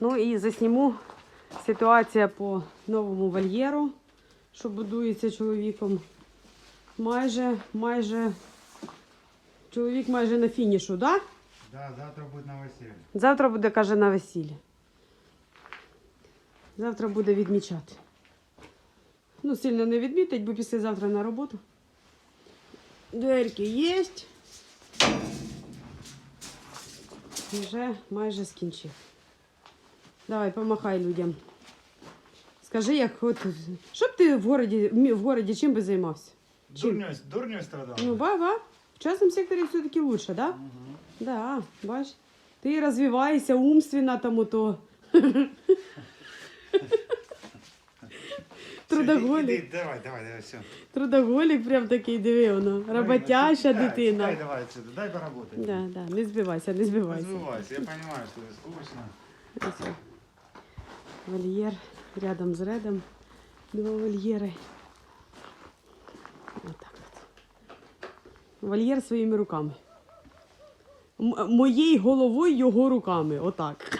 Ну і засніму ситуація по новому вольєру, що будується чоловіком. Майже, майже, чоловік майже на фінішу, так? Да? Да, завтра будет новоселье. Завтра буде, каже, на весілля. Завтра буде відмічати. Ну, сильно не відмітить, бо післязавтра на роботу. Дверки є. Вже майже скінчив. Давай, помахай людям. Скажи, як от. Що б ти в городі, мі- в городі чим би займався? Чим? Дурнёй, дурнёй страдал. Ну, ба-ба. В частном секторі все-таки лучше, да? Мгм. Да, бач. Ти розвиваєшся умственно тому то. Трудоголік. Иди, Давай, давай, давай, все. Трудоголік прям такий, диви воно. Роботяща Дай, дитина. давай отсюда, дай поработать. Да, да, не збивайся, не Не збивайся. забывайся, я понимаю, что это скучно. Ось о. Вольєр рядом з редом. Два вольєри. Отак от. Вольєр своїми руками. М- моєю головою його руками. Отак.